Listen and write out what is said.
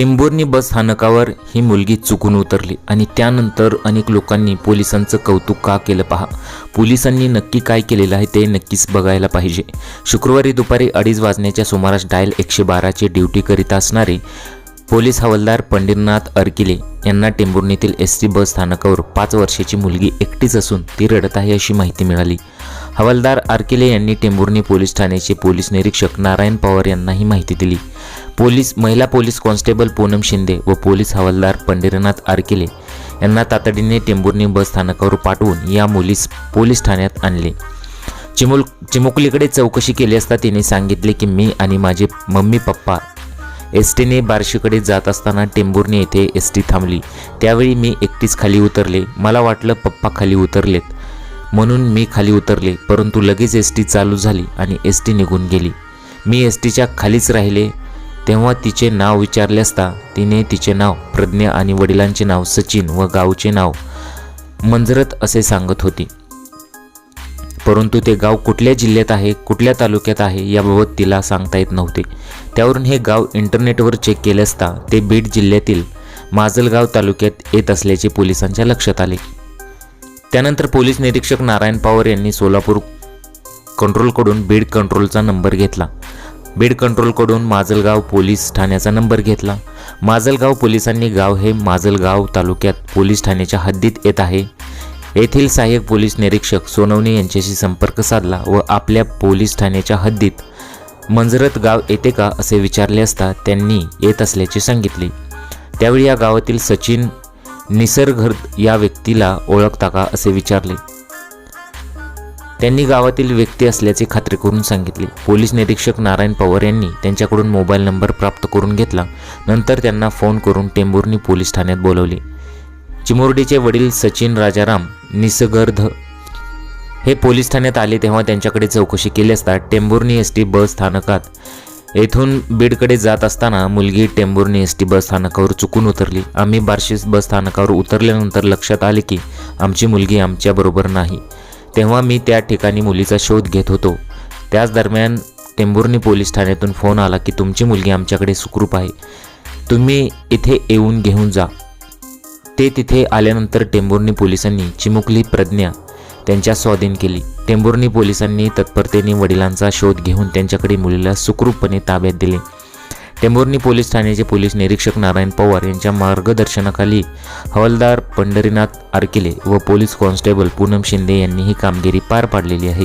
टेंभुर्णी बस स्थानकावर ही मुलगी चुकून उतरली आणि त्यानंतर अनेक लोकांनी पोलिसांचं कौतुक का केलं पहा? पोलिसांनी नक्की काय केलेलं आहे ते नक्कीच बघायला पाहिजे. शुक्रवारी दुपारी अडीच वाजण्याच्या सुमारास डायल एकशे बाराची ड्युटी करीत असणारे पोलीस हवालदार पंडिरनाथ अर्किले यांना टेंभुर्णीतील एस टी बस स्थानकावर पाच वर्षाची मुलगी एकटीच असून ती रडत आहे अशी माहिती मिळाली. हवालदार आरकेले यांनी टेंभुर्णी पोलीस ठाण्याचे पोलीस निरीक्षक नारायण पवार यांना ही माहिती दिली. पोलीस महिला पोलीस कॉन्स्टेबल पूनम शिंदे व पोलीस हवालदार पंढरीनाथ आरकेले यांना तातडीने टेंभुर्णी बस स्थानकावर पाठवून या मुलीस पोलीस ठाण्यात आणले. चिमुल चिमुकलीकडे चौकशी केली असता तिने सांगितले की मी आणि माझे मम्मी पप्पा एस टीने बार्शीकडे जात असताना टेंभुर्णी येथे एस टी थांबली. त्यावेळी मी एकटीच खाली उतरले. मला वाटलं पप्पा खाली उतरलेत. म्हणून मी खाली उतरले परंतु लगेच एस टी चालू झाली आणि एस टी निघून गेली. मी एस टीच्या खालीच राहिले. तेव्हा तिचे नाव विचारले असता तिने तिचे नाव प्रज्ञा आणि वडिलांचे नाव सचिन व गावचे नाव मंजरत असे सांगत होती. परंतु ते गाव कुठल्या जिल्ह्यात आहे कुठल्या तालुक्यात आहे याबाबत तिला सांगता येत नव्हते. त्यावरून हे गाव इंटरनेटवर चेक केले असता ते बीड जिल्ह्यातील माजलगाव तालुक्यात येत असल्याचे पोलिसांच्या लक्षात आले. त्यानंतर पोलीस निरीक्षक नारायण पवार यांनी सोलापूर कंट्रोलकडून बीड कंट्रोलचा नंबर घेतला. बीड कंट्रोलकडून माजलगाव पोलीस ठाण्याचा नंबर घेतला. माजलगाव पोलिसांनी गाव हे माजलगाव तालुक्यात पोलीस ठाण्याच्या हद्दीत येत आहे. येथील सहाय्यक पोलीस निरीक्षक सोनवणे यांच्याशी संपर्क साधला व आपल्या पोलीस ठाण्याच्या हद्दीत मंजरत गाव येते का असे विचारले असता त्यांनी येत असल्याचे सांगितले. त्यावेळी या गावातील सचिन निसर्ग या व्यक्तीला ओळखता का असे विचारले. त्यांनी गावातील व्यक्ती असल्याचे खात्री करून सांगितले. पोलीस निरीक्षक नारायण पवार यांनी त्यांच्याकडून मोबाईल नंबर प्राप्त करून घेतला. नंतर त्यांना फोन करून टेंबुर्नी पोलीस ठाण्यात बोलवले. चिमुरडीचे वडील सचिन राजाराम निसगर्ध हे पोलीस ठाण्यात आले तेव्हा त्यांच्याकडे चौकशी केली असता टेंबुर्नी एस टी बस स्थानकात येथून बीडकडे जात असताना मुलगी टेंभुर्णी एस टी बस स्थानकावर चुकून उतरली. आम्ही बार्शीस बस स्थानकावर उतरल्यानंतर लक्षात आले की आमची मुलगी आमच्याबरोबर नाही. तेव्हा मी त्या ठिकाणी मुलीचा शोध घेत होतो. त्याच दरम्यान टेंभुर्णी पोलीस ठाण्यातून फोन आला की तुमची मुलगी आमच्याकडे सुखरूप आहे. तुम्ही इथे येऊन घेऊन जा. ते तिथे आल्यानंतर टेंभुर्णी पोलिसांनी चिमुकली प्रज्ञा त्यांच्या स्वाधीन केली. टेंभुर्णी पोलिसांनी तत्परतेने वडिलांचा शोध घेऊन त्यांच्याकडे मुलीला सुखरूपपणे ताब्यात दिले. टेंभुर्णी पोलीस ठाण्याचे पोलीस निरीक्षक नारायण पवार यांच्या मार्गदर्शनाखाली हवालदार पंढरीनाथ आरकिले व पोलीस कॉन्स्टेबल पूनम शिंदे यांनी ही कामगिरी पार पाडलेली आहे.